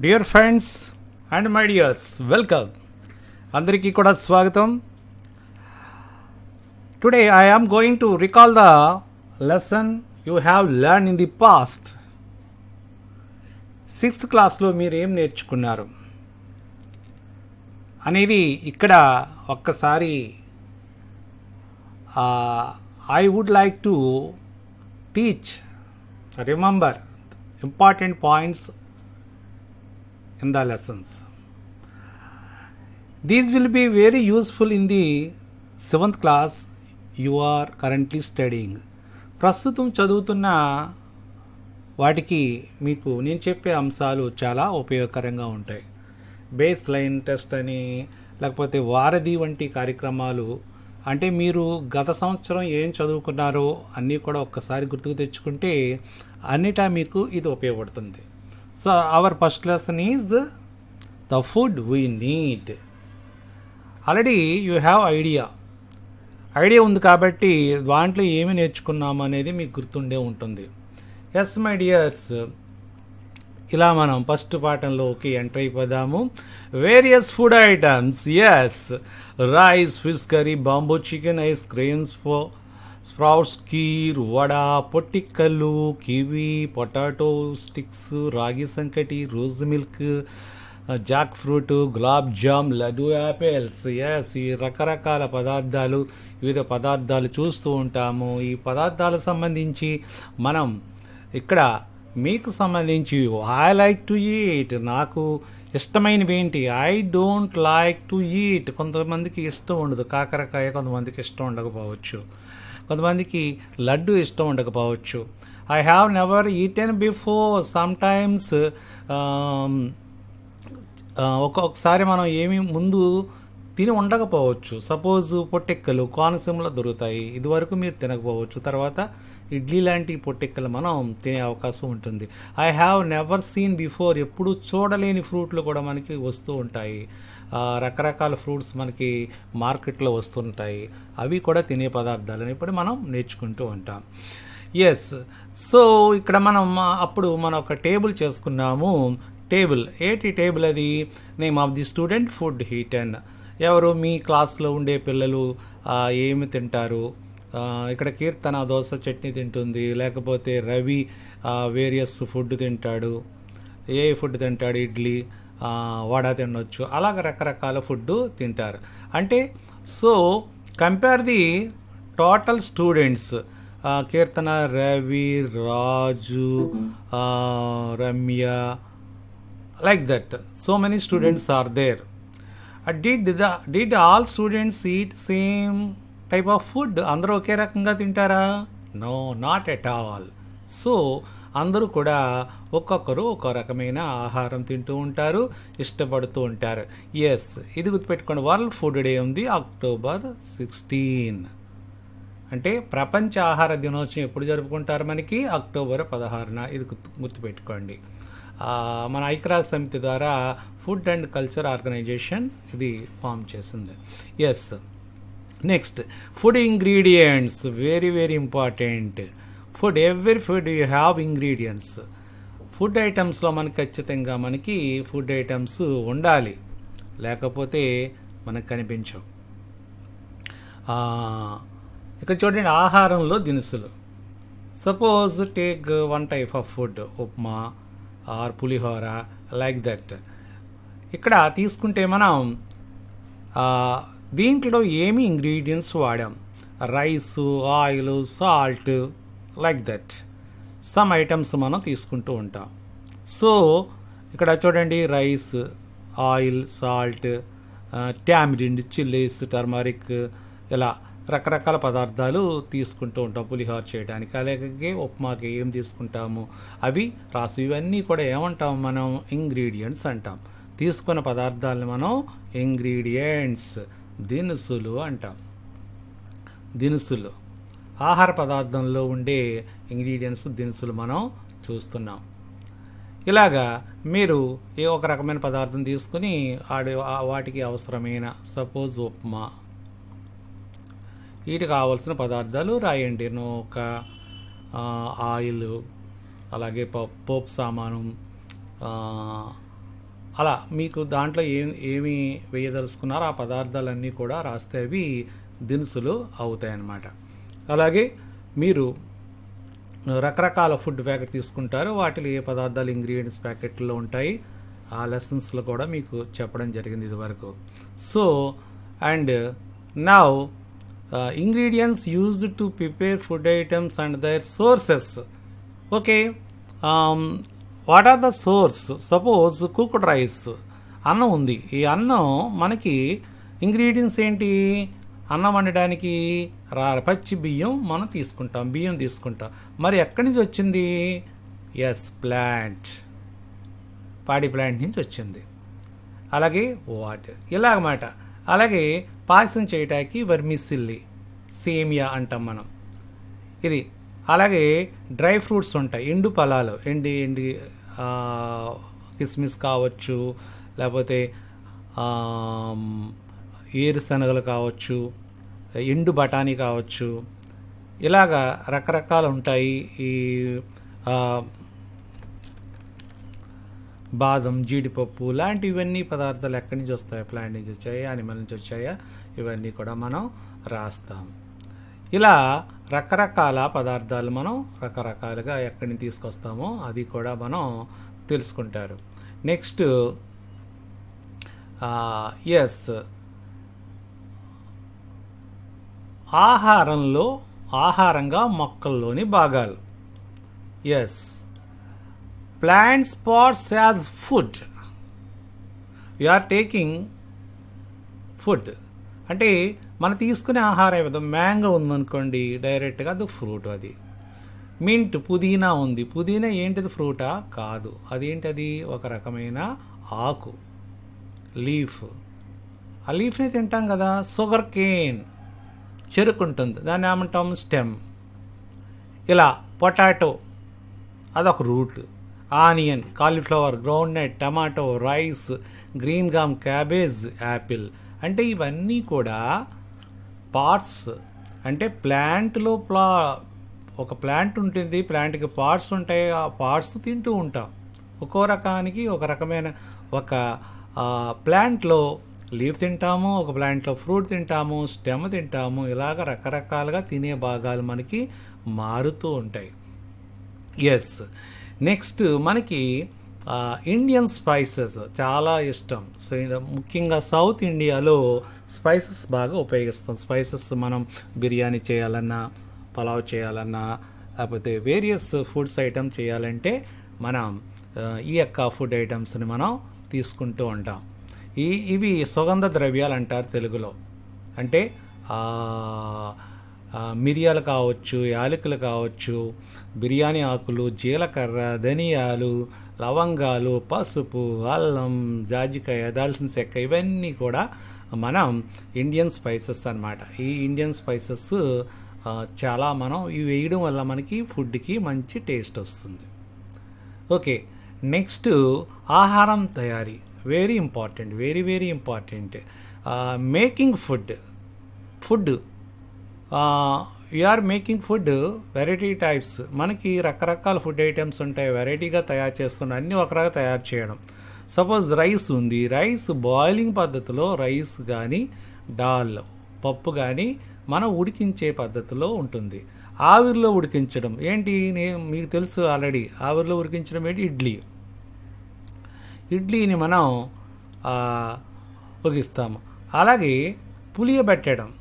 Dear friends and my dears welcome. అందరికీ కూడా స్వాగతం. Today I am going to recall the lesson you have learn in the past sixth క్లాస్లో మీరు ఏం నేర్చుకున్నారు? అనేది ఇక్కడ ఒక్కసారి I would like to teach remember important points in the lessons. These will be very useful in the seventh class you are currently studying. ప్రస్తుతం చదువుతున్న వాటికి మీకు నేను చెప్పే అంశాలు చాలా ఉపయోగకరంగా ఉంటాయి బేస్ లైన్ టెస్ట్ అని లేకపోతే వారధి వంటి కార్యక్రమాలు అంటే మీరు గత సంవత్సరం ఏం చదువుకున్నారో అన్నీ కూడా ఒక్కసారి గుర్తుకు తెచ్చుకుంటే అన్నిటా మీకు ఇది ఉపయోగపడుతుంది so our first lesson is the food we need already you have idea idea ఉంది కాబట్టి దాంట్లో ఏమి నేర్చుకున్నాము అనేది మీకు గుర్తుండే ఉంటుంది. ఎస్ మై డియర్స్ ఇలా మనం ఫస్ట్ పాఠంలోకి enter అయిపోదాము. Various food items yes rice fish curry bamboo chicken ice creams ఫో sprouts kheer vada పొట్టిక్కలు kiwi potato sticks ragi sankati rose milk jack fruit gulab jam laddu apples. Yes ఈ రకరకాల పదార్థాలు వివిధ పదార్థాలు చూస్తూ ఉంటాము. ఈ పదార్థాలకు సంబంధించి మనం ఇక్కడ మీకు సంబంధించి ఐ లైక్ టు ఈట్ నాకు ఇష్టమైనవి ఏంటి? I don't like to eat కొంతమందికి ఇష్టం ఉండదు. కాకరకాయ కొంతమందికి ఇష్టం ఉండకపోవచ్చు. కొంతమందికి లడ్డు ఇష్టం ఉండకపోవచ్చు. I have never eaten before some times ఒక్కొక్కసారి మనం ఏమి ముందు తిని ఉండకపోవచ్చు. సపోజ్ పొట్టెక్కలు కోనసీమలో దొరుకుతాయి. ఇదివరకు మీరు తినకపోవచ్చు. తర్వాత ఇడ్లీ లాంటి పొట్టెక్కలు మనం తినే అవకాశం ఉంటుంది. I have never seen before ఎప్పుడు చూడలేని ఫ్రూట్లు కూడా మనకి వస్తూ ఉంటాయి. రకరకాల ఫ్రూట్స్ మనకి మార్కెట్లో వస్తుంటాయి. అవి కూడా తినే పదార్థాలని ఇప్పుడు మనం నేర్చుకుంటూ ఉంటాం. ఎస్ సో ఇక్కడ మనం అప్పుడు మనం ఒక టేబుల్ చేసుకున్నాము. టేబుల్ ఏటి టేబుల్ అది? Name of the student food eaten ఎవరు? మీ క్లాస్లో ఉండే పిల్లలు ఏమి తింటారు? ఇక్కడ కీర్తన దోశ చట్నీ తింటుంది. లేకపోతే రవి వేరియస్ ఫుడ్ తింటాడు. ఏ ఫుడ్ తింటాడు? ఇడ్లీ. వడ తినొచ్చు. అలాగ రకరకాల ఫుడ్ తింటారు. అంటే so compare the total students Keerthana Ravi Raju Ramya like that. So many students are there. Did the did all students eat same type of food? అందరూ ఒకే రకంగా తింటారా? No not at all. So అందరూ కూడా ఒక్కొక్కరు ఒక రకమైన ఆహారం తింటూ ఉంటారు ఇష్టపడుతూ ఉంటారు. ఎస్ ఇది గుర్తుపెట్టుకోండి. వరల్డ్ ఫుడ్ డే ఉంది అక్టోబర్ సిక్స్టీన్ అంటే ప్రపంచ ఆహార దినోత్సవం ఎప్పుడు జరుపుకుంటారు మనకి? అక్టోబర్ పదహారున. ఇది గుర్తుపెట్టుకోండి. మన ఐక్యరాజ్య సమితి ద్వారా ఫుడ్ అండ్ కల్చర్ ఆర్గనైజేషన్ ఇది ఫామ్ చేసింది. Yes next food ingredients very very important food every food you have ingredients. Food ఐటమ్స్లో మనకి ఖచ్చితంగా మనకి ఫుడ్ ఐటమ్స్ ఉండాలి. లేకపోతే మనకు కనిపించవు. ఇక్కడ చూడండి ఆహారంలో దినుసులు. Suppose take one type of food upma or pulihora like that. ఇక్కడ తీసుకుంటే మనం దీంట్లో ఏమి ingredients వాడాం? Rice oil salt like that some items మనం తీసుకుంటూ ఉంటాం. సో ఇక్కడ చూడండి rice oil salt tamarind chillies turmeric ఇలా రకరకాల పదార్థాలు తీసుకుంటూ ఉంటాం పులిహోర చేయడానికి. అలాగే ఉప్మాకి ఏం తీసుకుంటాము? అవి రాసు. ఇవన్నీ కూడా ఏమంటాం మనం? ఇంగ్రీడియంట్స్ అంటాం. తీసుకున్న పదార్థాలను మనం ఇంగ్రీడియంట్స్ దినుసులు అంటాం. దినుసులు. ఆహార పదార్థంలో ఉండే ఇంగ్రీడియంట్స్ దినుసులు మనం చూస్తున్నాం. ఇలాగా మీరు ఏ ఒక రకమైన పదార్థం తీసుకుని ఆడి వాటికి అవసరమైన సపోజ్ ఉప్మా వీటికి కావాల్సిన పదార్థాలు రాయండి. నూక ఆయిల్ అలాగే పోప్ పోపు సామాను అలా మీకు దాంట్లో ఏం ఏమి వేయదలుచుకున్నారో ఆ పదార్థాలన్నీ కూడా రాస్తే అవి దినుసులు అవుతాయి అన్నమాట అలాగే మీరు రకరకాల ఫుడ్ ప్యాకెట్ తీసుకుంటారు. వాటిలో ఏ పదార్థాలు ఇంగ్రీడియంట్స్ ప్యాకెట్లో ఉంటాయి? ఆ లెసన్స్లో కూడా మీకు చెప్పడం జరిగింది ఇదివరకు. So and now ingredients used to prepare food items and their sources okay what are the source suppose cooked rice అన్నం ఉంది. ఈ అన్నం మనకి ఇంగ్రీడియంట్స్ ఏంటి? అన్నం వండడానికి రా పచ్చి బియ్యం మనం తీసుకుంటాం బియ్యం తీసుకుంటాం. మరి ఎక్కడి నుంచి వచ్చింది? ఎస్ ప్లాంట్ పాడి ప్లాంట్ నుంచి వచ్చింది. అలాగే వాటర్ ఇలాగమాట. అలాగే పాయసం చేయటానికి వర్మిసిల్లి సేమియా అంటాం మనం. ఇది. అలాగే డ్రై ఫ్రూట్స్ ఉంటాయి. ఎండు ఫలాలు. ఎండి ఎండి కిస్మిస్ కావచ్చు లేకపోతే ఏరుశనగలు కావచ్చు ఎండు బఠానీ కావచ్చు. ఇలాగా రకరకాలు ఉంటాయి. ఈ బాదం జీడిపప్పు లాంటివన్నీ పదార్థాలు ఎక్కడి నుంచి వస్తాయి ప్లాంట్ నుంచి వచ్చాయా అనిమల్ నుంచి వచ్చాయా ఇవన్నీ కూడా మనం రాస్తాం. ఇలా రకరకాల పదార్థాలు మనం రకరకాలుగా ఎక్కడి నుంచి తీసుకొస్తామో అది కూడా మనం తెలుసుకుంటారు. నెక్స్ట్ ఎస్ ఆహారంలో ఆహారంగా మొక్కల్లోని భాగాలు. Yes plant parts as food you are taking food అంటే మనం తీసుకునే ఆహారం ఏదో మ్యాంగో ఉందనుకోండి డైరెక్ట్గా అది ఫ్రూట్ అది. మింట్ పుదీనా ఉంది. పుదీనా ఏంటిది ఫ్రూటా? కాదు. అదేంటది? ఒక రకమైన ఆకు. లీఫ్ ఆ లీఫ్ని తింటాం కదా. షుగర్ కేన్ చెరుకుంటుంది. దాన్ని ఏమంటాం? స్టెమ్. ఇలా పొటాటో అదొక root. Onion cauliflower groundnut tomato rice green gram cabbage apple. అంటే ఇవన్నీ కూడా పార్ట్స్. అంటే ప్లాంట్లో ప్లా ఒక ప్లాంట్ ఉంటుంది ప్లాంట్కి పార్ట్స్ ఉంటాయి ఆ పార్ట్స్ తింటూ ఉంటాం. ఒక్కో రకానికి ఒక రకమైన ఒక ప్లాంట్లో లీఫ్ తింటాము ఒక ప్లాంట్లో ఫ్రూట్ తింటాము స్టెమ్ తింటాము ఇలాగ రకరకాలుగా తినే భాగాలు మనకి మారుతూ ఉంటాయి. ఎస్ నెక్స్ట్ మనకి ఇండియన్ స్పైసెస్ చాలా ఇష్టం. సో ముఖ్యంగా సౌత్ ఇండియాలో స్పైసెస్ బాగా ఉపయోగిస్తాం. స్పైసెస్ మనం బిర్యానీ చేయాలన్నా పలావ్ చేయాలన్నా లేకపోతే వేరియస్ ఫుడ్స్ ఐటమ్ చేయాలంటే మనం ఈ యొక్క ఫుడ్ ఐటమ్స్ని మనం తీసుకుంటూ ఉంటాం. ఈ ఇవి సుగంధ ద్రవ్యాలు అంటారు తెలుగులో. అంటే మిరియాలు కావచ్చు యాలకులు కావచ్చు బిర్యానీ ఆకులు జీలకర్ర ధనియాలు లవంగాలు పసుపు అల్లం జాజికాయ దాల్చిన చెక్క ఇవన్నీ కూడా మనం ఇండియన్ స్పైసెస్ అనమాట ఈ ఇండియన్ స్పైసెస్ చాలా మనం ఇవి వేయడం వల్ల మనకి ఫుడ్కి మంచి టేస్ట్ వస్తుంది. ఓకే నెక్స్ట్ ఆహారం తయారీ. Very important very very important making food food or making food variety types మనకి రకరకాల ఫుడ్ ఐటమ్స్ ఉంటాయి. వెరైటీగా తయారు చేస్తున్నాం అన్నీ ఒకలాగా తయారు చేయడం. సపోజ్ రైస్ ఉంది. రైస్ బాయిలింగ్ పద్ధతిలో రైస్ కానీ దాల్ పప్పు కానీ మనం ఉడికించే పద్ధతిలో ఉంటుంది. ఆవిరిలో ఉడికించడం. ఏంటి? మీకు తెలుసు ఆల్రెడీ ఆవిరిలో ఉడికించడం ఏంటి? ఇడ్లీ. ఇడ్లీని మనం ఉపయోగిస్తాము. అలాగే పులియబెట్టడం.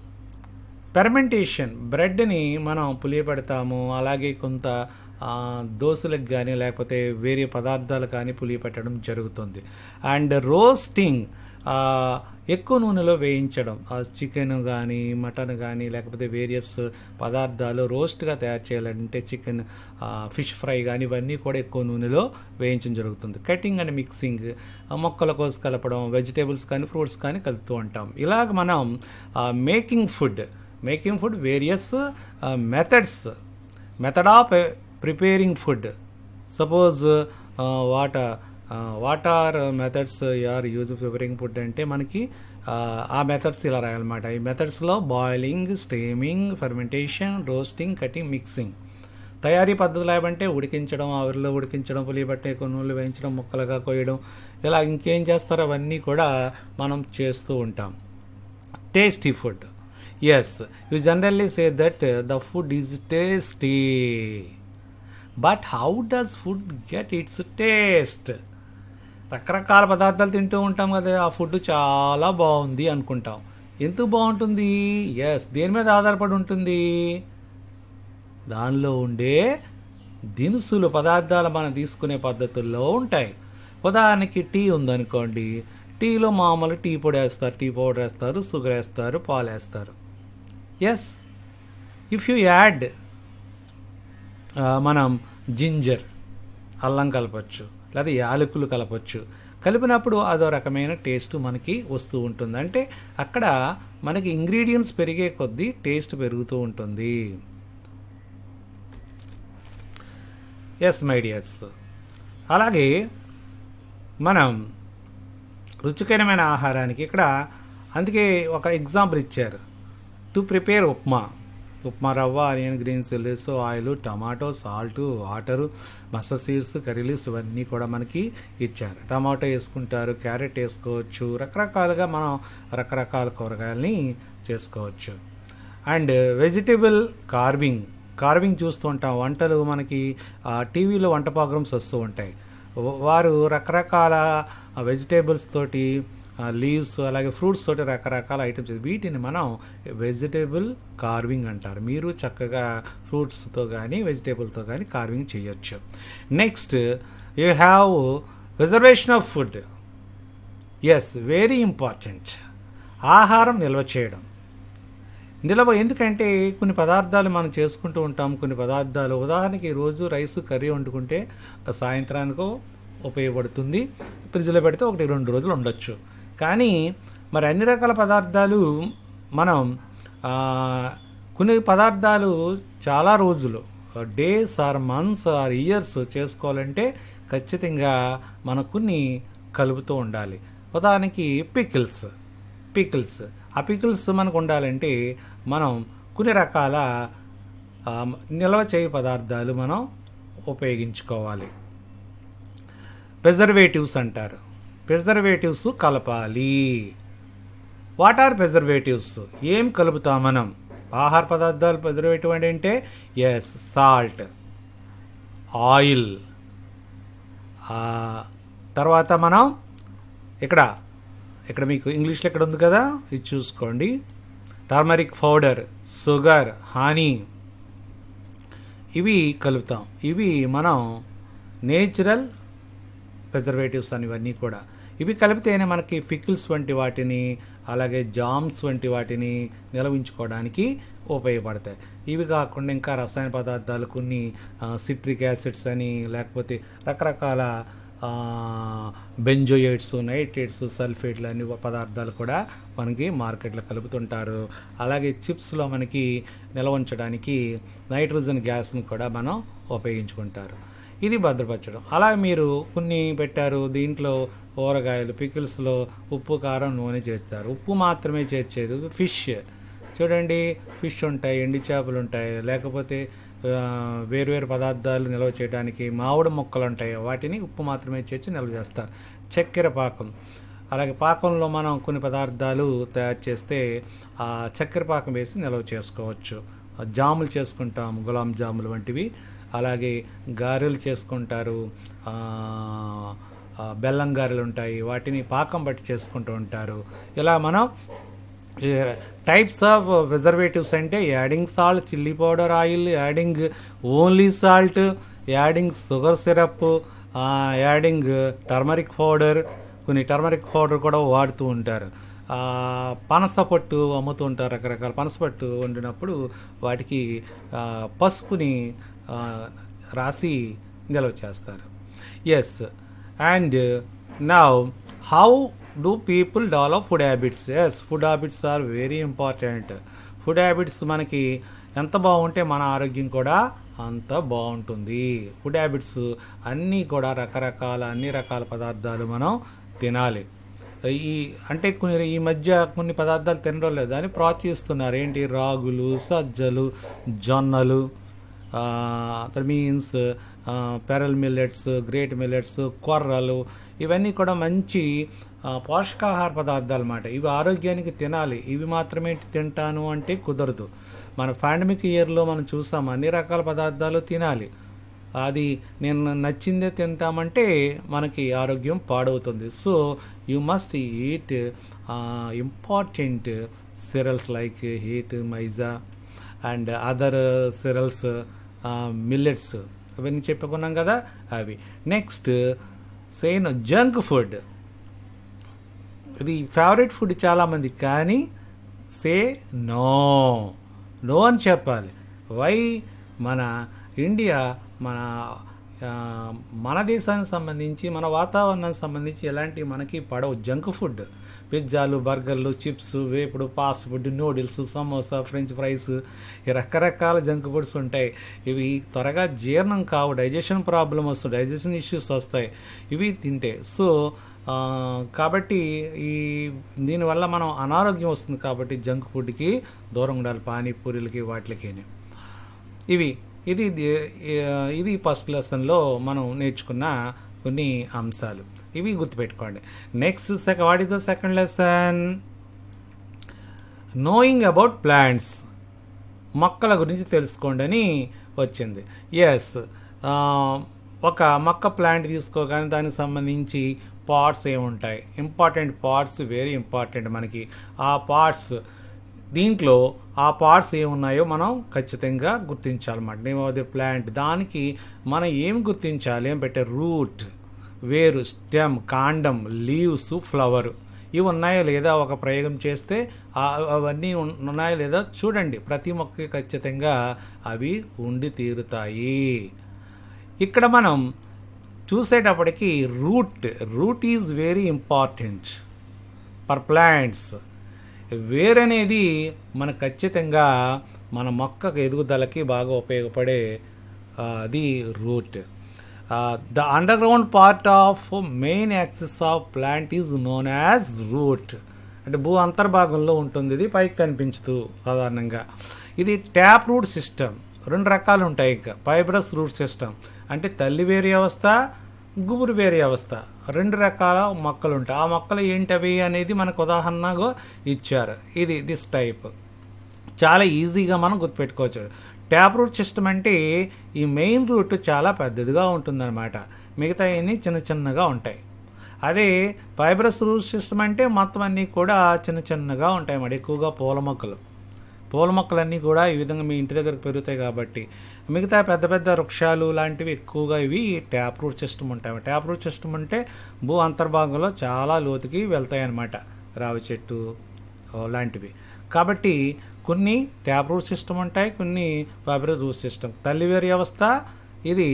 పెర్మెంటేషన్ బ్రెడ్ని మనం పులియబెడతాము. అలాగే కొంత దోశలకు కానీ లేకపోతే వేరే పదార్థాలు కానీ పులియపెట్టడం జరుగుతుంది. అండ్ రోస్టింగ్ ఎక్కువ నూనెలో వేయించడం. చికెన్ కానీ మటన్ కానీ లేకపోతే వేరియస్ పదార్థాలు రోస్ట్గా తయారు చేయాలంటే చికెన్ ఫిష్ ఫ్రై కానీ ఇవన్నీ కూడా ఎక్కువ నూనెలో వేయించడం జరుగుతుంది. కటింగ్ అండ్ మిక్సింగ్ మొక్కల కోసం కలపడం వెజిటేబుల్స్ కానీ ఫ్రూట్స్ కానీ కలుపుతూ ఉంటాం. ఇలాగ మనం making food making food various methods method of preparing food. Suppose what what are methods are use preparing food అంటే మనకి ఆ, మెథడ్స్ ఇలా రాయాలన్నమాట. ఈ మెథడ్స్లో boiling steaming fermentation roasting cutting mixing తయారీ పద్ధతులు ఏమంటే ఉడికించడం ఆవిరిలో ఉడికించడం పులియబట్టే కొనుగోలు వేయించడం ముక్కలుగా కోయడం ఇలా ఇంకేం చేస్తారో అవన్నీ కూడా మనం చేస్తూ ఉంటాం. Tasty food yes you generally say that the food is tasty but how does food get its taste రకరకాల పదార్థాలు తింటూ ఉంటాం కదా ఆ ఫుడ్ చాలా బాగుంది అనుకుంటాం. ఎందుకు బాగుంటుంది? ఎస్ దేని మీద ఆధారపడి ఉంటుంది? దానిలో ఉండే దినుసులు పదార్థాలు మనం తీసుకునే పద్ధతుల్లో ఉంటాయి. ఉదాహరణకి టీ ఉందనుకోండి టీలో మామూలు టీ పొడి వేస్తారు టీ పౌడర్ వేస్తారు షుగర్ వేస్తారు పాలు వేస్తారు. ఎస్ ఇఫ్ యూ యాడ్ మనం జింజర్ అల్లం కలపచ్చు. లేదా యాలకులు కలపచ్చు. కలిపినప్పుడు అదో రకమైన టేస్ట్ మనకి వస్తూ ఉంటుంది. అంటే అక్కడ మనకి ఇంగ్రీడియంట్స్ పెరిగే కొద్దీ టేస్ట్ పెరుగుతూ ఉంటుంది. ఎస్ మై డియర్స్ అలాగే మనం రుచికరమైన ఆహారానికి ఇక్కడ అందుకే ఒక ఎగ్జాంపుల్ ఇచ్చారు. To prepare upma. Upma rava onion green chillies oil tomato salt water mustard seeds curry leaves ఇవన్నీ కూడా మనకి ఇచ్చారు. టమాటో వేసుకుంటారు క్యారెట్ వేసుకోవచ్చు రకరకాలుగా మనం రకరకాల కూరగాయలని చేసుకోవచ్చు. అండ్ వెజిటేబుల్ కార్వింగ్ కార్వింగ్ చూస్తూ ఉంటాం. వంటలు మనకి టీవీలో వంట ప్రోగ్రామ్స్ వస్తూ ఉంటాయి. వారు రకరకాల వెజిటేబుల్స్ తోటి లీవ్స్ అలాగే ఫ్రూట్స్ తోటి రకరకాల ఐటమ్స్ వీటిని మనం వెజిటేబుల్ కార్వింగ్ అంటారు. మీరు చక్కగా ఫ్రూట్స్తో కానీ వెజిటేబుల్తో కానీ కార్వింగ్ చేయొచ్చు. Next you have preservation of food is very important ఆహారం నిల్వ చేయడం. నిల్వ ఎందుకంటే కొన్ని పదార్థాలు మనం చేసుకుంటూ ఉంటాం కొన్ని పదార్థాలు. ఉదాహరణకి రోజు రైస్ కర్రీ వండుకుంటే సాయంత్రానికో ఉపయోగపడుతుంది. ఫ్రిడ్జ్లో పెడితే ఒకటి రెండు రోజులు ఉండొచ్చు. కానీ మరి అన్ని రకాల పదార్థాలు మనం కొన్ని పదార్థాలు చాలా రోజులు days or months or years చేసుకోవాలంటే ఖచ్చితంగా మనం కొన్ని కలుపుతూ ఉండాలి. ఉదాహరణకి పికిల్స్ పికిల్స్ ఆ పికిల్స్ మనకు ఉండాలంటే మనం కొన్ని రకాల నిల్వ చేయ పదార్థాలు మనం ఉపయోగించుకోవాలి. ప్రిజర్వేటివ్స్ అంటారు. ప్రిజర్వేటివ్స్ కలపాలి. వాట్ ఆర్ ప్రిజర్వేటివ్స్ ఏం కలుపుతాం మనం? ఆహార పదార్థాలు ప్రిజర్వేటివ్ అంటే ఏంటే? ఎస్ సాల్ట్ ఆయిల్ తర్వాత మనం ఇక్కడ ఇక్కడ మీకు ఇంగ్లీష్లో ఇక్కడ ఉంది కదా? ఇది చూసుకోండి. టర్మరిక్ పౌడర్ షుగర్ హనీ ఇవి కలుపుతాం. ఇవి మనం నేచురల్ ప్రిజర్వేటివ్స్ అని ఇవన్నీ కూడా. ఇవి కలిపితేనే మనకి పికిల్స్ వంటి వాటిని అలాగే జామ్స్ వంటి వాటిని నిలవించుకోవడానికి ఉపయోగపడతాయి. ఇవి కాకుండా ఇంకా రసాయన పదార్థాలు కొన్ని సిట్రిక్ యాసిడ్స్ అని లేకపోతే రకరకాల బెంజోయేట్స్ నైట్రేట్స్ సల్ఫేట్లు అన్ని పదార్థాలు కూడా మనకి మార్కెట్లో కలుపుతుంటారు. అలాగే చిప్స్లో మనకి నిల్వ ఉంచడానికి నైట్రోజన్ గ్యాస్ని కూడా మనం ఉపయోగించుకుంటారు. ఇది భద్రపరచడం. అలా మీరు కొన్ని పెట్టారు దీంట్లో ఊరగాయలు పికిల్స్లో ఉప్పు కారం నూనె చేస్తారు. ఉప్పు మాత్రమే చేర్చేది ఫిష్. చూడండి ఫిష్ ఉంటాయి ఎండి చేపలు ఉంటాయి. లేకపోతే వేరువేరు పదార్థాలు నిల్వ చేయడానికి మామిడి మొక్కలు ఉంటాయి. వాటిని ఉప్పు మాత్రమే చేర్చి నిల్వ చేస్తారు. చక్కెర పాకం. అలాగే పాకంలో మనం కొన్ని పదార్థాలు తయారు చేస్తే ఆ చక్కెర పాకం వేసి నిల్వ చేసుకోవచ్చు. జాములు చేసుకుంటాం గులాం జాములు వంటివి. అలాగే గారెలు చేసుకుంటారు. బెల్లం గారెలు ఉంటాయి వాటిని పాకం బట్టి చేసుకుంటూ ఉంటారు. ఇలా మనం టైప్స్ ఆఫ్ ప్రిజర్వేటివ్స్ అంటే adding salt chilli powder oil adding only salt adding sugar syrup adding turmeric powder కొన్ని టర్మరిక్ పౌడర్ కూడా వాడుతూ ఉంటారు. ఆ, పనస పట్టు అమ్ముతూ ఉంటారు రకరకాల పనసపట్టు వండినప్పుడు వాటికి పసుపుని రాసి నిల్వ చేస్తారు. Yes and now how do people develop food habits yes food habits are very important food habits మనకి ఎంత బాగుంటే మన ఆరోగ్యం కూడా అంత బాగుంటుంది. ఫుడ్ హ్యాబిట్స్ అన్నీ కూడా రకరకాల అన్ని రకాల పదార్థాలు మనం తినాలి. ఈ అంటే కొన్ని ఈ మధ్య కొన్ని పదార్థాలు తినడం లేదు. అని ప్రోత్సహిస్తున్నారు. ఏంటి? రాగులు సజ్జలు జొన్నలు means pearl millets great millets కొర్రలు ఇవన్నీ కూడా మంచి పోషకాహార పదార్థాలు అన్నమాట. ఇవి ఆరోగ్యానికి తినాలి. ఇవి మాత్రమే తింటాను అంటే కుదరదు. మన పాండమిక్ ఇయర్లో మనం చూసాం అన్ని రకాల పదార్థాలు తినాలి. అది నేను నచ్చిందే తింటామంటే మనకి ఆరోగ్యం పాడవుతుంది. So you must eat important cereals like wheat maize and other cereals millets అవన్నీ చెప్పుకున్నాం కదా అవి. నెక్స్ట్ సేన్ జంక్ ఫుడ్ ఇది ఫేవరెట్ ఫుడ్ చాలామంది కానీ సే నో. నో అని చెప్పాలి. వై మన ఇండియా మన మన దేశానికి సంబంధించి మన వాతావరణానికి సంబంధించి ఎలాంటి మనకి పడవు. జంక్ ఫుడ్ పిజ్జాలు బర్గర్లు చిప్స్ వేపుడు fast food noodles samosa French fries ఈ రకరకాల జంక్ ఫుడ్స్ ఉంటాయి. ఇవి త్వరగా జీర్ణం కావు డైజెషన్ ప్రాబ్లం వస్తుంది డైజెషన్ ఇష్యూస్ వస్తాయి. ఇవి తింటే. సో కాబట్టి ఈ దీనివల్ల మనం అనారోగ్యం వస్తుంది కాబట్టి జంక్ ఫుడ్కి దూరం ఉండాలి పానీపూరీలకి వాటికి ఇవి ఇది ఇది ఫస్ట్ లెసన్లో మనం నేర్చుకున్న కొన్ని అంశాలు. ఇవి గుర్తుపెట్టుకోండి. Next సెక what is the second lesson knowing about plants మొక్కల గురించి తెలుసుకోండి అని వచ్చింది. ఎస్ ఒక మొక్క ప్లాంట్ తీసుకోగానే దానికి సంబంధించి పార్ట్స్ ఏముంటాయి? ఇంపార్టెంట్ పార్ట్స్ వెరీ ఇంపార్టెంట్ మనకి. ఆ పార్ట్స్ దీంట్లో ఆ పార్ట్స్ ఏమున్నాయో మనం ఖచ్చితంగా గుర్తించాలన్నమాట. Name of the plant. దానికి మనం ఏం గుర్తించాలి అని పెట్టే రూట్ వేరు స్టెమ్ కాండం లీవ్స్ ఫ్లవర్ ఇవి ఉన్నాయో లేదా ఒక ప్రయోగం చేస్తే అవన్నీ ఉన్నాయో లేదా చూడండి. ప్రతి మొక్కకి ఖచ్చితంగా అవి ఉండి తీరుతాయి. ఇక్కడ మనం చూసేటప్పటికి root root is very important for plants. వేరనేది మన ఖచ్చితంగా మన మొక్క ఎదుగుదలకి బాగా ఉపయోగపడే అది root. The underground part of main axis of plant is known as root. అంటే భూ అంతర్భాగంలో ఉంటుంది ఇది పైకి కనిపించదు సాధారణంగా. ఇది ట్యాప్ రూట్ సిస్టమ్. రెండు రకాలు ఉంటాయి ఇంకా. Fibrous root system. అంటే తల్లి వేరు వ్యవస్థ గుబురు వేరే అవస్థ. రెండు రకాల మొక్కలు ఉంటాయి ఆ మొక్కలు ఏంటవి అనేది మనకు ఉదాహరణగా ఇచ్చారు. ఇది దిస్ టైప్ చాలా ఈజీగా మనం గుర్తుపెట్టుకోవచ్చు. ట్యాప్ రూట్ సిస్టమ్ అంటే ఈ మెయిన్ రూట్ చాలా పెద్దదిగా ఉంటుందన్నమాట. మిగతా అన్ని చిన్న చిన్నగా ఉంటాయి. అదే ఫైబ్రస్ రూట్ సిస్టమ్ అంటే మొత్తం అన్నీ కూడా చిన్న చిన్నగా ఉంటాయి మరి ఎక్కువగా పూల మొక్కలు. పూల మొక్కలన్నీ కూడా ఈ విధంగా మీ ఇంటి దగ్గరకు పెరుగుతాయి కాబట్టి మిగతా పెద్ద పెద్ద వృక్షాలు లాంటివి ఎక్కువగా ఇవి ట్యాప్ రూట్ సిస్టమ్ ఉంటాయి. ట్యాప్ రూట్ సిస్టమ్ అంటే భూ అంతర్భాగంలో చాలా లోతుకి వెళ్తాయి అన్నమాట రావి చెట్టు లాంటివి. కాబట్టి కొన్ని ట్యాప్ రూట్ సిస్టమ్ ఉంటాయి కొన్ని ఫైబ్రస్ రూట్ సిస్టమ్. తల్లి వేరు వ్యవస్థ ఇది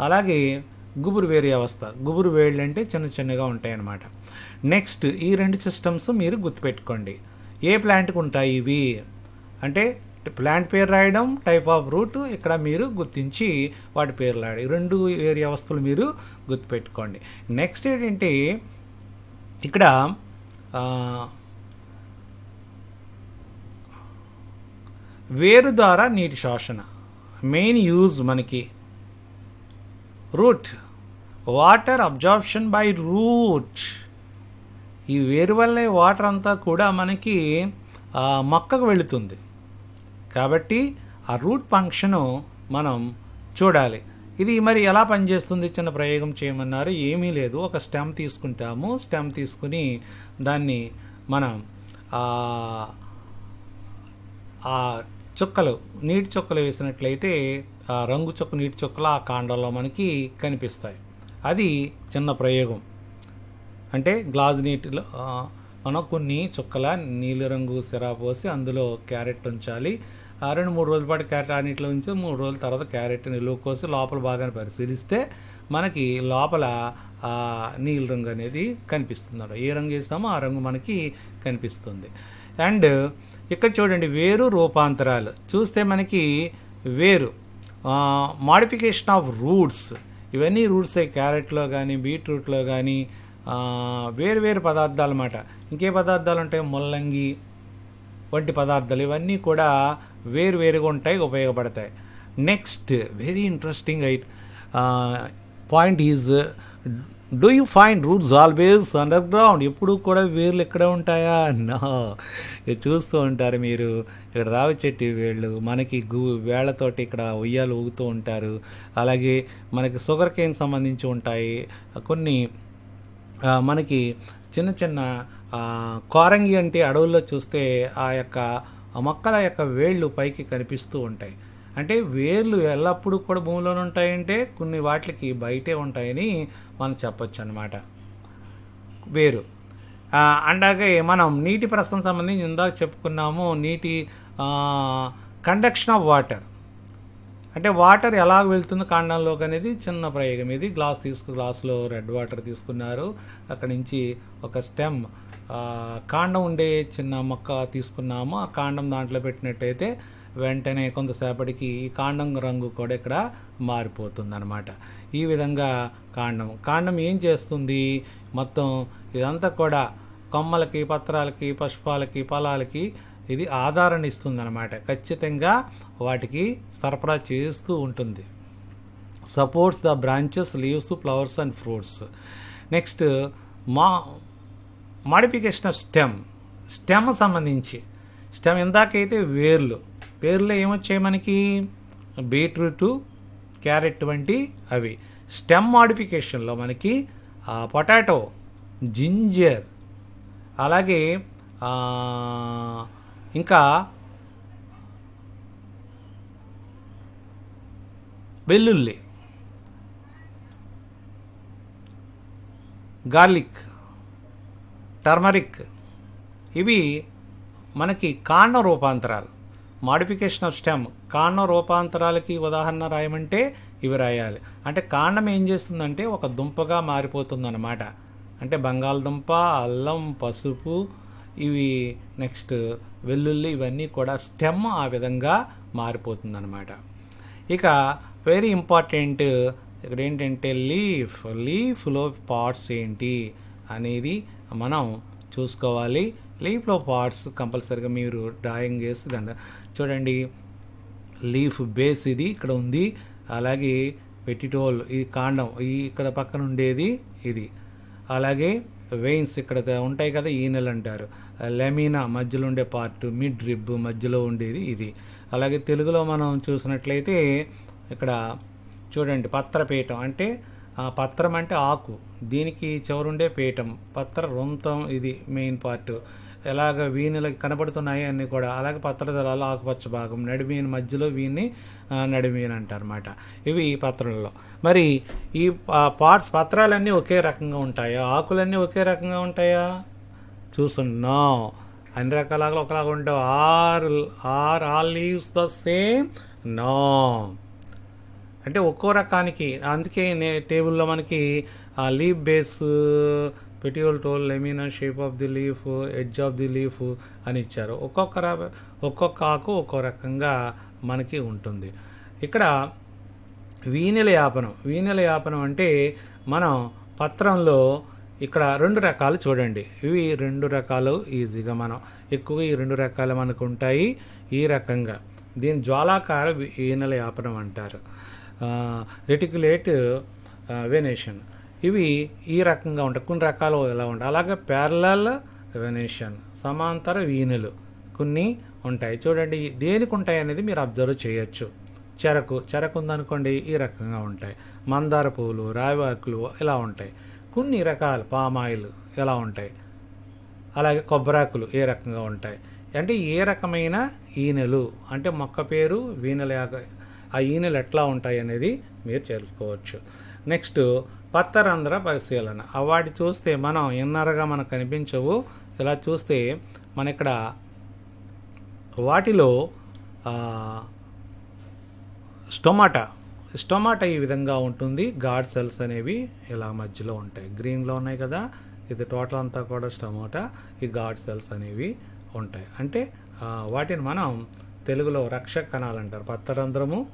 అలాగే గుబురు వేరు వ్యవస్థ. గుబురు వేళ్ళు అంటే చిన్న చిన్నగా ఉంటాయి అన్నమాట. నెక్స్ట్ ఈ రెండు సిస్టమ్స్ మీరు గుర్తుపెట్టుకోండి. ఏ ప్లాంట్కి ఉంటాయి ఇవి? అంటే ప్లాంట్ పేరు రాయడం టైప్ ఆఫ్ రూట్ ఇక్కడ మీరు గుర్తించి వాటి పేర్లు రాయడం. రెండు ఏరియా వస్తువులు మీరు గుర్తుపెట్టుకోండి. నెక్స్ట్ ఏంటంటే ఇక్కడ వేరు ద్వారా నీటి శోషణ. మెయిన్ యూజ్ మనకి. Root water absorption by root ఈ వేరు వల్లే వాటర్ అంతా కూడా మనకి మొక్కకు వెళుతుంది. కాబట్టి ఆ రూట్ ఫంక్షను మనం చూడాలి. ఇది మరి ఎలా పనిచేస్తుంది? చిన్న ప్రయోగం చేయమన్నారు. ఏమీ లేదు. ఒక స్టెమ్ తీసుకుంటాము. స్టెమ్ తీసుకుని దాన్ని మనం ఆ, చుక్కలు నీటి చుక్కలు వేసినట్లయితే ఆ రంగు చుక్క నీటి చుక్కలు ఆ కాండంలో మనకి కనిపిస్తాయి. అది చిన్న ప్రయోగం. అంటే గ్లాస్ నీటిలో మనం కొన్ని చుక్కల నీలిరంగు సిరా పోసి అందులో క్యారెట్ ఉంచాలి. రెండు మూడు రోజుల పాటు క్యారెట్ ఆ నీటిలో ఉంచి మూడు రోజుల తర్వాత క్యారెట్ నిలువ కోసి లోపల బాగా పరిశీలిస్తే మనకి లోపల నీలి రంగు అనేది కనిపిస్తుంది ఏ రంగు వేసామో ఆ రంగు మనకి కనిపిస్తుంది. అండ్ ఇక్కడ చూడండి వేరు రూపాంతరాలు. చూస్తే మనకి వేరు. మాడిఫికేషన్ ఆఫ్ రూట్స్ ఇవన్నీ రూట్సే క్యారెట్లో కానీ బీట్రూట్లో కానీ వేరు వేరు పదార్థాలు అన్నమాట ఇంకే పదార్థాలు ఉంటాయి? ముల్లంగి వంటి పదార్థాలు. ఇవన్నీ కూడా వేరు వేరుగా ఉంటాయి ఉపయోగపడతాయి. Next very interesting ఐట్ point is do you find roots always underground ఎప్పుడు కూడా వేర్లు ఎక్కడ ఉంటాయా? నా చూస్తూ ఉంటారు మీరు. ఇక్కడ రావి చెట్టు వేళ్ళు మనకి గు వేళ్ళతోటి ఇక్కడ ఉయ్యాలు ఊగుతూ ఉంటారు. అలాగే మనకి షుగర్ కేన్ సంబంధించి ఉంటాయి. కొన్ని మనకి చిన్న చిన్న కారంగి అంటే అడవుల్లో చూస్తే ఆ యొక్క మొక్కల యొక్క వేళ్ళు పైకి కనిపిస్తూ ఉంటాయి. అంటే వేర్లు ఎల్లప్పుడూ కూడా భూమిలోనే ఉంటాయంటే కొన్ని వాటికి బయటే ఉంటాయని మనం చెప్పొచ్చు అనమాట వేరు. ఆ, అలాగే మనం నీటి ప్రశ్న సంబంధించి ఇందాక చెప్పుకున్నాము నీటి కండక్షన్ ఆఫ్ వాటర్. అంటే వాటర్ ఎలా వెళ్తుంది కాండంలోకి అనేది చిన్న ప్రయోగం. ఇది గ్లాస్ తీసుకు గ్లాస్లో రెడ్ వాటర్ తీసుకున్నారు. అక్కడి నుంచి ఒక స్టెమ్ కాండం ఉండే చిన్న మొక్క తీసుకున్నాము. ఆ కాండం దాంట్లో పెట్టినట్టయితే వెంటనే కొంతసేపటికి ఈ కాండం రంగు కూడా ఇక్కడ మారిపోతుందనమాట ఈ విధంగా కాండం కాండం ఏం చేస్తుంది? మొత్తం ఇదంతా కూడా కొమ్మలకి పత్రాలకి పుష్పాలకి ఫలాలకి ఇది ఆధారణ ఇస్తుంది అనమాట ఖచ్చితంగా వాటికి సరఫరా చేస్తూ ఉంటుంది. Supports the branches leaves flowers and fruits next మా మాడిఫికేషన్ ఆఫ్ స్టెమ్. స్టెమ్ సంబంధించి. స్టెమ్ ఇందాకైతే వేర్లు. వేర్లు ఏమొచ్చాయి మనకి? బీట్రూట్ క్యారెట్ వంటి అవి. స్టెమ్ మాడిఫికేషన్లో మనకి పొటాటో జింజర్ అలాగే ఇంకా వెల్లుల్లి గార్లిక్. టర్మరిక్. ఇవి మనకి కాండ రూపాంతరాలు. Modification of stem. కాండ రూపాంతరాలకి ఉదాహరణ రాయమంటే ఇవి రాయాలి. అంటే కాండం ఏం చేస్తుందంటే ఒక దుంపగా మారిపోతుందన్నమాట. అంటే బంగాళదుంప అల్లం పసుపు ఇవి నెక్స్ట్ వెల్లుల్లి ఇవన్నీ కూడా స్టెమ్ ఆ విధంగా మారిపోతుందన్నమాట. ఇక వెరీ ఇంపార్టెంట్ ఇక్కడ ఏంటంటే లీఫ్. లీఫ్లో పార్ట్స్ ఏంటి అనేది మనం చూసుకోవాలి. లీఫ్లో పార్ట్స్ కంపల్సరీగా మీరు డ్రాయింగ్ చేసి దాని చూడండి లీఫ్ బేస్ ఇది ఇక్కడ ఉంది. అలాగే పెటిటోల్ ఈ కాండం ఈ ఇక్కడ పక్కన ఉండేది ఇది. అలాగే వెయిన్స్ ఇక్కడ ఉంటాయి కదా ఈనెలు అంటారు. లెమినా మధ్యలో ఉండే పార్ట్ మిడ్ రిబ్ మధ్యలో ఉండేది ఇది. అలాగే తెలుగులో మనం చూసినట్లయితే ఇక్కడ చూడండి పత్రపీఠం అంటే ఆ పత్రం అంటే ఆకు. దీనికి చివరుండే పీఠం. పత్ర రొంతం ఇది మెయిన్ పార్ట్. ఎలాగ వీణులకి కనబడుతున్నాయి అన్నీ కూడా. అలాగే పత్రదళాలు ఆకుపచ్చ భాగం. నడిమీన మధ్యలో వీన్ని నడిమీన అంటారన్నమాట. ఇవి ఈ పత్రంలో. మరి ఈ పార్ట్స్ పత్రాలన్నీ ఒకే రకంగా ఉంటాయా? ఆకులన్నీ ఒకే రకంగా ఉంటాయా? చూస్తున్నాం. అన్ని రకాలుగా ఒకలాగా ఉండవు. Are are all leaves the same no. అంటే ఒక్కో రకానికి అందుకే నే టేబుల్లో మనకి ఆ leaf base petiole toll lamina shape of the leaf edge of the leaf అని ఇచ్చారు. ఒక్కొక్క ఒక్కొక్క ఆకు ఒక్కో రకంగా మనకి ఉంటుంది. ఇక్కడ వీణెల యాపనం. వీణెల యాపనం అంటే మనం పత్రంలో ఇక్కడ రెండు రకాలు చూడండి. ఇవి రెండు రకాలు ఈజీగా మనం ఎక్కువగా ఈ రెండు రకాలు మనకు ఉంటాయి ఈ రకంగా. దీని జ్వాలాకార వీనెల యాపనం అంటారు. రెటికులేట్ వెనేషన్ ఇవి ఈ రకంగా ఉంటాయి. కొన్ని రకాలు ఇలా ఉంటాయి. అలాగే ప్యారలల్ వెనేషన్ సమాంతర వీణులు కొన్ని ఉంటాయి. చూడండి దేనికి ఉంటాయి అనేది మీరు అబ్జర్వ్ చేయొచ్చు. చెరకు చెరకు ఉందనుకోండి ఈ రకంగా ఉంటాయి. మందార పువ్వులు రావాకులు ఇలా ఉంటాయి. కొన్ని రకాల పామాయిల్ ఎలా ఉంటాయి. అలాగే కొబ్బరాకులు ఏ రకంగా ఉంటాయి. అంటే ఏ రకమైన ఈనెలు? అంటే మొక్క పేరు వీణల యాగ ఆ ఈనెలు ఎట్లా ఉంటాయి అనేది మీరు తెలుసుకోవచ్చు. నెక్స్ట్ పత్తరంధ్ర పరిశీలన. వాటి చూస్తే మనం ఇన్నరగా మనకు కనిపించవు. ఇలా చూస్తే మన ఇక్కడ వాటిలో స్టొమాటా. స్టొమాటా ఈ విధంగా ఉంటుంది. గాడ్ సెల్స్ అనేవి ఇలా మధ్యలో ఉంటాయి. గ్రీన్లో ఉన్నాయి కదా. ఇది టోటల్ అంతా కూడా స్టొమాటా. ఈ గాడ్ సెల్స్ అనేవి ఉంటాయి. అంటే వాటిని మనం తెలుగులో రక్షక కణాలు అంటారు. పత్తరంధ్రము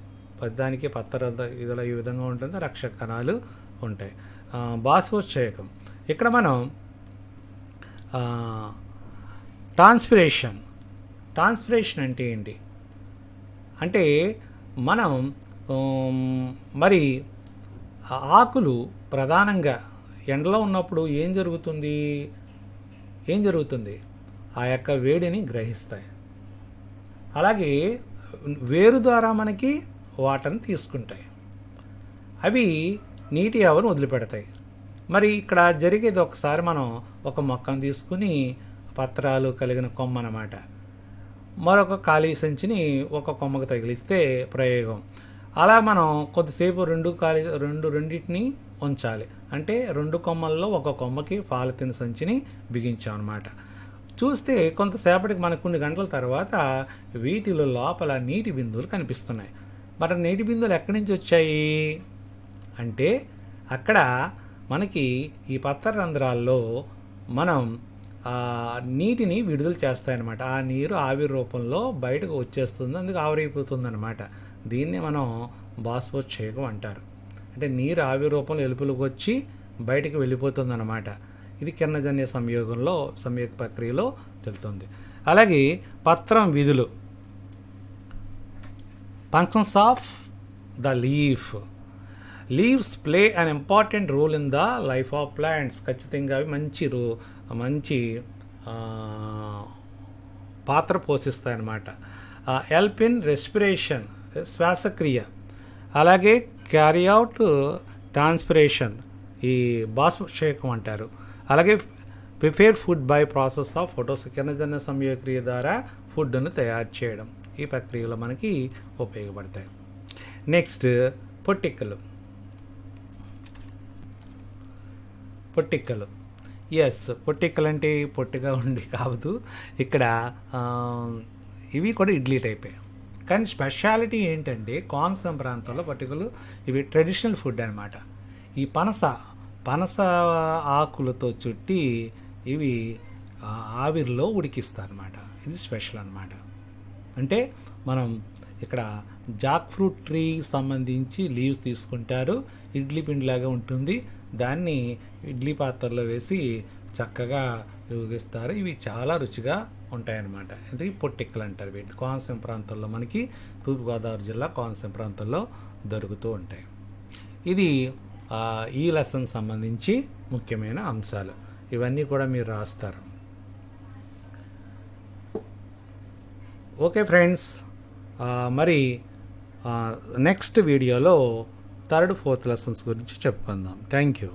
దానికి పత్తరంధ్ర ఇదిలా ఈ విధంగా ఉంటుంది రక్ష కణాలు ఉంటాయి. ఆ, ఇక్కడ మనం ట్రాన్స్పిరేషన్. ట్రాన్స్పిరేషన్ అంటే ఏంటి? అంటే మనం మరి ఆకులు ప్రధానంగా ఎండలో ఉన్నప్పుడు ఏం జరుగుతుంది? ఏం జరుగుతుంది? ఆ యొక్క వేడిని గ్రహిస్తాయి. అలాగే వేరు ద్వారా మనకి వాటర్ని తీసుకుంటాయి. అవి నీటి ఆవిరిని వదిలిపెడతాయి. మరి ఇక్కడ జరిగేది ఒకసారి మనం ఒక మొక్కను తీసుకుని పత్రాలు కలిగిన కొమ్మ అన్నమాట. మరొక ఖాళీ సంచిని ఒక కొమ్మకు తగిలిస్తే ప్రయోగం. అలా మనం కొద్దిసేపు రెండు ఖాళీ రెండు రెండింటిని ఉంచాలి. అంటే రెండు కొమ్మల్లో ఒక కొమ్మకి పాలిథిన్ సంచిని బిగించాం అనమాట చూస్తే కొంతసేపటికి మనకు కొన్ని గంటల తర్వాత వీటిలో లోపల నీటి బిందువులు కనిపిస్తున్నాయి. మరి నీటి బిందువులు ఎక్కడి నుంచి వచ్చాయి? అంటే అక్కడ మనకి ఈ పత్ర రంధ్రాల్లో మనం నీటిని విడుదల చేస్తాయన్నమాట. ఆ నీరు ఆవిరి రూపంలో బయటకు వచ్చేస్తుంది అందుకు ఆవిరైపోతుంది అనమాట దీన్ని మనం బాష్పోచ్ఛేకం అంటారు. అంటే నీరు ఆవిరి రూపంలో ఎలుపులకు వచ్చి బయటకు వెళ్ళిపోతుంది అనమాట ఇది కిరణజన్య సంయోగంలో సంయోగ ప్రక్రియలో తెలుతుంది. అలాగే పత్రం విధులు. Functions of the leaf leaves play an important role in the life of plants ఖచ్చితంగా అవి మంచి రో మంచి పాత్ర పోషిస్తాయి అన్నమాట హెల్ప్ ఇన్ రెస్పిరేషన్ శ్వాసక్రియ అలాగే క్యారీ అవుట్ ట్రాన్స్పిరేషన్ ఈ బాష్పక్షేకం అంటారు అలాగే prepare food by process of photos కిరణజన్య సంయోగక్రియ ద్వారా ఫుడ్ను తయారు చేయడం ఈ ప్రక్రియలో మనకి ఉపయోగపడతాయి. నెక్స్ట్ పొట్టిక్కలు పొట్టిక్కలు ఎస్ పొట్టిక్కలు అంటే పొట్టిగా ఉండి కావద్దు. ఇక్కడ ఇవి కూడా ఇడ్లీ టైపే. కానీ స్పెషాలిటీ ఏంటంటే కోనసీమ ప్రాంతంలో పర్టికులర్ ఇవి ట్రెడిషనల్ ఫుడ్ అనమాట ఈ పనస పనస ఆకులతో చుట్టి ఇవి ఆవిరిలో ఉడికిస్తారనమాట ఇది స్పెషల్ అనమాట అంటే మనం ఇక్కడ జాక్ ఫ్రూట్ ట్రీ సంబంధించి లీవ్స్ తీసుకుంటారు. ఇడ్లీ పిండిలాగా ఉంటుంది. దాన్ని ఇడ్లీ పాత్రలో వేసి చక్కగా ఉపయోగిస్తారు ఇవి చాలా రుచిగా ఉంటాయన్నమాట. ఇది పొట్టిక్కలు అంటారు వీటిని. కోనసీమ ప్రాంతంలో మనకి తూర్పుగోదావరి జిల్లా కోనసీమ ప్రాంతంలో దొరుకుతూ ఉంటాయి. ఇది ఈ లెసన్ సంబంధించి ముఖ్యమైన అంశాలు. ఇవన్నీ కూడా మీరు రాస్తారు. Okay friends. మరి నెక్స్ట్ వీడియోలో థర్డ్ ఫోర్త్ లెసన్స్ గురించి చెప్పుకుందాం. Thank you.